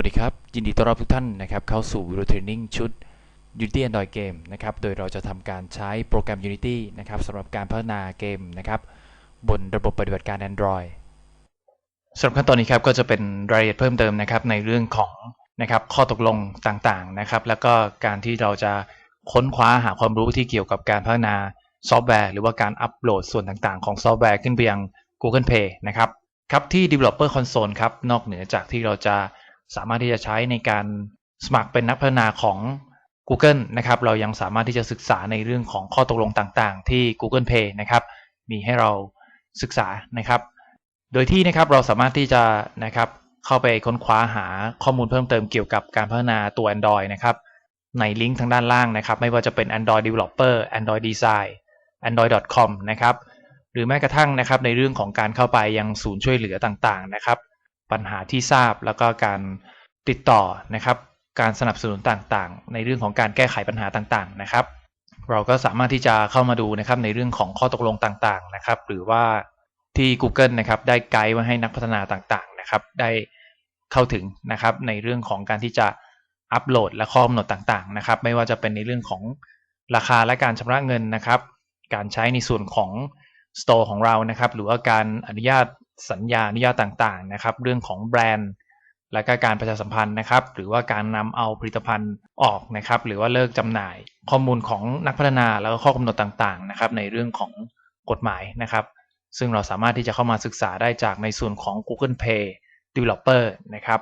วัสดีครับ ยินดีต้อนรับทุกท่านนะครับเข้าสู่วิดีโอเทรนนิ่งชุด Unity Android Game นะครับ โดยเราจะทำการใช้โปรแกรม Unity นะครับสำหรับการพัฒนาเกมนะครับบนระบบปฏิบัติการ Android สำหรับขั้นตอนนี้ครับก็จะเป็นรายละเอียดเพิ่มเติมนะครับในเรื่องของนะครับข้อตกลงต่างๆนะครับ แล้วก็การที่เราจะค้นคว้าหาความรู้ที่เกี่ยวกับการพัฒนาซอฟต์แวร์ หรือว่าการอัปโหลดส่วนต่างๆ ของซอฟต์แวร์ขึ้นไปยัง Google Play นะครับครับที่ Developer Console ครับนอกเหนือจากที่เราจะ สามารถที่จะใช้ในการสมัครเป็นนักพัฒนาของ Google นะครับเรายังสามารถที่จะศึกษาในเรื่องของข้อตกลงต่างๆ ที่ Google Pay นะครับมีให้เราศึกษานะครับ โดยที่นะครับเราสามารถที่จะนะครับเข้าไปค้นคว้าหาข้อมูลเพิ่มเติมเกี่ยวกับการพัฒนาตัว Android นะครับในลิงก์ทางด้านล่างนะครับ ไม่ว่าจะเป็น Android Developer Android Design Android.com นะครับหรือแม้กระทั่งนะครับในเรื่องของการเข้าไปยังศูนย์ช่วยเหลือต่างๆนะครับ ปัญหาที่ทราบแล้วก็การติดต่อนะครับ การสนับสนุนต่างๆ ในเรื่องของการแก้ไขปัญหาต่างๆนะครับ เราก็สามารถที่จะเข้ามาดูนะครับในเรื่องของข้อตกลงต่างๆนะครับ หรือว่าที่ Google นะครับได้ไกด์ไว้ให้นักพัฒนาต่างๆนะครับ ได้เข้าถึงนะครับในเรื่องของการที่จะอัปโหลดและข้อกำหนดต่างๆนะครับ ไม่ว่าจะเป็นในเรื่องของราคาและการชำระเงินนะครับ การใช้ในส่วนของ Store ของเรานะครับ หรือว่าการอนุญาต สัญญาอนุญาตต่างๆนะครับ เรื่องของแบรนด์ และก็การประชาสัมพันธ์นะครับ หรือว่าการนำเอาผลิตภัณฑ์ออกนะครับ หรือว่าเลิกจำหน่าย ข้อมูลของนักพัฒนาแล้วก็ข้อกำหนดต่างๆนะครับ ในเรื่องของกฎหมายนะครับ ซึ่งเราสามารถที่จะเข้ามาศึกษาได้จากในส่วนของ Google Play Developer นะครับ